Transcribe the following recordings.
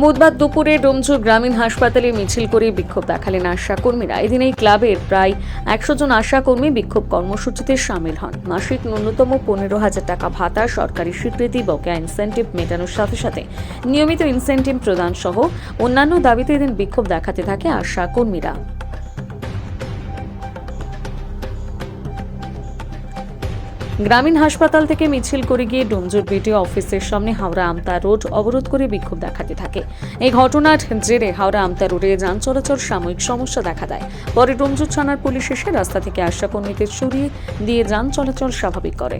বুধবার দুপুরে ডোমজুর গ্রামীণ হাসপাতালে মিছিল করে বিক্ষোভ দেখালেন আশা কর্মীরা এদিন এই ক্লাবের প্রায় একশো জন আশা কর্মী বিক্ষোভ কর্মসূচিতে সামিল হন। মাসিক ন্যূনতম পনেরো হাজার টাকা ভাতা, সরকারি স্বীকৃতি, বকেয়া ইনসেন্টিভ মেটানোর সাথে সাথে নিয়মিত ইনসেন্টিভ প্রদান সহ অন্যান্য দাবিতে এদিন বিক্ষোভ দেখাতে থাকে আশা কর্মীরা গ্রামীণ হাসপাতাল থেকে মিছিল করে গিয়ে ডোমজুর বিডিও অফিসের সামনে হাওড়া আমতা রোড অবরোধ করে বিক্ষোভ দেখাতে থাকে। এই ঘটনার জেরে হাওড়া আমতা রোডে যান চলাচল সাময়িক সমস্যা দেখা দেয়। পরে ডোমজুর থানার পুলিশ এসে রাস্তা থেকে আশা কর্মীদের সরিয়ে দিয়ে যান চলাচল স্বাভাবিক করে।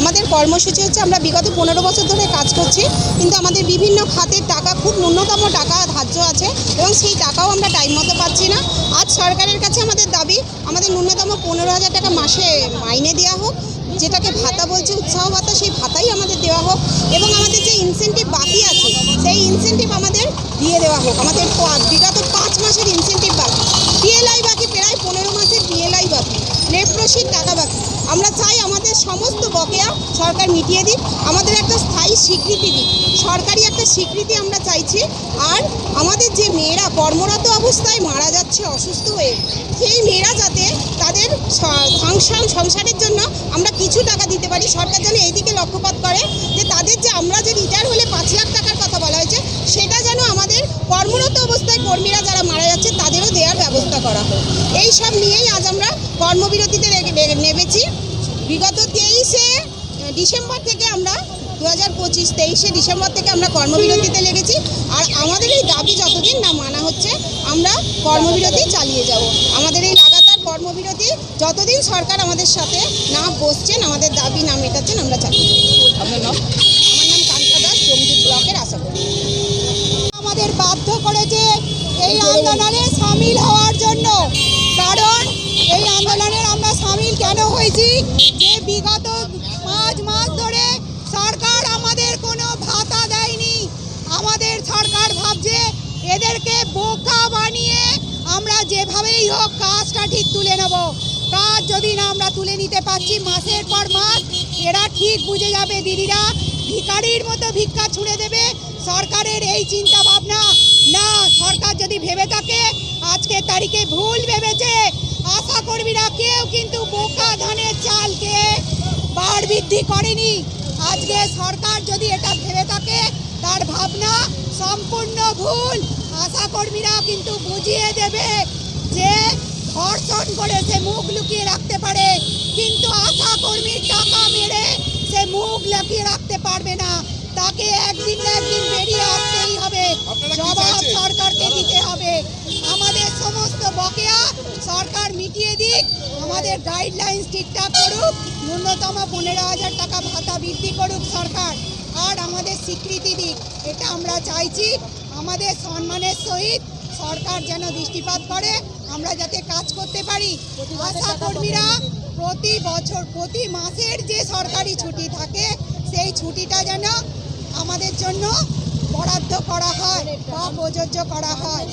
আমাদের কর্মসূচি হচ্ছে আমরা বিগত পনেরো বছর ধরে কাজ করছি, কিন্তু আমাদের বিভিন্ন খাতের টাকা, খুব ন্যূনতম টাকা ধার্য আছে এবং সেই টাকাও আমরা টাইম মতো পাচ্ছি না। সরকারের কাছে আমাদের দাবি, আমাদের ন্যূনতম পনেরো হাজার টাকা মাসে মাইনে দেওয়া হোক, যেটাকে ভাতা বলছে, উৎসাহ ভাতা, সেই ভাতাই আমাদের দেওয়া হোক এবং আমাদের যে ইনসেন্টিভ বাকি আছে, সেই ইনসেন্টিভ আমাদের দিয়ে দেওয়া হোক। আমাদের বিগত পাঁচ মাসের ইনসেন্টিভ বাকি। পিএলআই বাকি, প্রায় পনেরো মাসের পিএলআই বাকি। লেপ্রসির টাকা বাকি। আমরা চাই আমাদের সমস্ত বকেয়া সরকার মিটিয়ে দিক, আমাদের একটা স্থায়ী স্বীকৃতি দিক। সরকারি একটা স্বীকৃতি আমরা চাইছি। আর আমাদের যে মেয়েরা কর্মরত অবস্থায় মারা যাচ্ছে, অসুস্থ হয়ে, সেই মেয়েরা যাতে তাদের সংসার, সংসারের জন্য আমরা কিছু টাকা দিতে পারি। সরকার যেন এইদিকে লক্ষ্যপাত করে যে তাদের যে আমরা যে রিটায়ার হলে পাঁচ লাখ টাকার কথা বলা হয়েছে সেটা যেন আমাদের কর্মরত অবস্থায় কর্মীরা যারা মারা যাচ্ছে তাদেরও দেওয়ার ব্যবস্থা করা হোক। এই সব নিয়েই আজ আমরা কর্মবিরতিতে নেমেছি। বিগত তেইশে ডিসেম্বর থেকে আমরা দু হাজার পঁচিশ তেইশে ডিসেম্বর থেকে আমরা কর্মবিরতিতে লেগেছি। আর আমাদের এই দাবি যতদিন না মানা হচ্ছে আমরা কর্মবিরতি চালিয়ে যাব। আমাদের এই লাগাতার কর্মবিরতি যতদিন সরকার আমাদের সাথে না বসছেন আমাদের দাবি না মেটাচ্ছেন আমরা চালিয়ে যাব। আপনার নাম? আমার নাম কান্তা দাস জঙ্গি ব্লকের আশা করি। আমাদের বাধ্য করেছে এই আন্দোলনে সামিল হওয়ার জন্য। কারণ এই আন্দোলনের আমরা সামিল কেন হয়েছি? যে বিগত পাঁচ মাস ধরে সরকার আমাদের কোনো ভাতা দেয়নি। আমাদের সরকার ভাবছে এদেরকে বোকা বানিয়ে আমরা যেভাবেই হোক কাজটা ঠিক তুলে নেব। কাজ যদি না আমরা তুলে নিতে পারছি মাসের পর মাস, এরা ঠিক বুঝে যাবে দিদিরা। ভিখারির মতো ভিক্ষা ছুড়ে দেবে সরকারের এই চিন্তা ভাবনা না, সরকার যদি ভেবে থাকে আজকে তারিখে ভুল ভেবেছে। আশা কর্মীরা কেউ কিন্তু বোকা ধানের চালকে বাড় বৃদ্ধি করেনি। আজকে সরকার যদি এটা ভেবে থাকে তার ভাবনা সম্পূর্ণ ভুল। আশা কর্মীরা কিন্তু বুঝিয়ে দেবে যে ধর্ষণ করে সে মুখ লুকিয়ে রাখতে পারে। কিন্তু আশা কর্মীর টাকা মেরে সে মুখ লুকিয়ে রাখতে পারবে না। তাকে একদিন না একদিন বেরিয়ে আসতেই হবে। জবাব সরকারকে দিতে হবে। আমাদের সরকার মিটিয়ে দিক, আমাদের গাইডলাইন্স ঠিকঠাক করুক, ন্যূনতম পনেরো হাজার টাকা ভাতা বৃদ্ধি করুক সরকার, আর আমাদের স্বীকৃতি দিক। এটা আমরা চাইছি, আমাদের সম্মানের সহিত সরকার যেন দৃষ্টিপাত করে, আমরা যাতে কাজ করতে পারি। আশা কর্মীরা, প্রতি বছর, প্রতি মাসের যে সরকারি ছুটি থাকে, সেই ছুটিটা যেন আমাদের জন্য বরাদ্দ করা হয় বা প্রযোজ্য করা হয়।